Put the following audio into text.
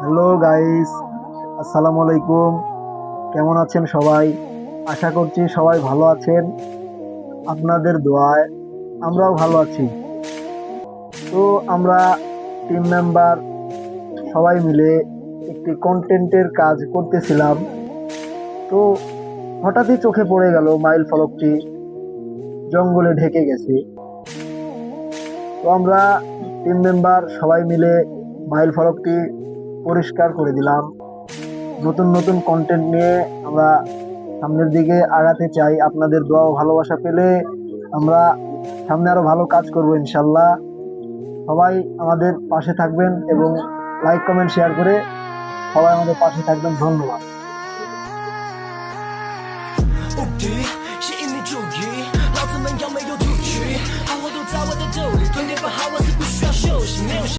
Hello guys আসসালামু আলাইকুম কেমন আছেন সবাই? আশা করছি সবাই ভালো আছেন। আপনাদের দোয়ায় আমরাও ভালো আছি। তো আমরা টিম মেম্বার সবাই মিলে একটি কন্টেন্টের কাজ করতেছিলাম। তো হঠাৎই চোখে পড়ে গেল মাইল ফলকটি। জঙ্গলে ঢেকে গেছে। তো আমরা টিম মেম্বার সবাই মিলে মাইল ফলকটি পরিষ্কার করে দিলাম। নতুন নতুন কন্টেন্ট নিয়ে আমরা সামনের দিকে আগাতে চাই। আপনাদের দোয়া ভালোবাসা পেলে আমরা সামনে আরও ভালো কাজ করব ইনশাল্লাহ। সবাই আমাদের পাশে থাকবেন এবং লাইক কমেন্ট শেয়ার করে সবাই আমাদের পাশে থাকবেন। ধন্যবাদ।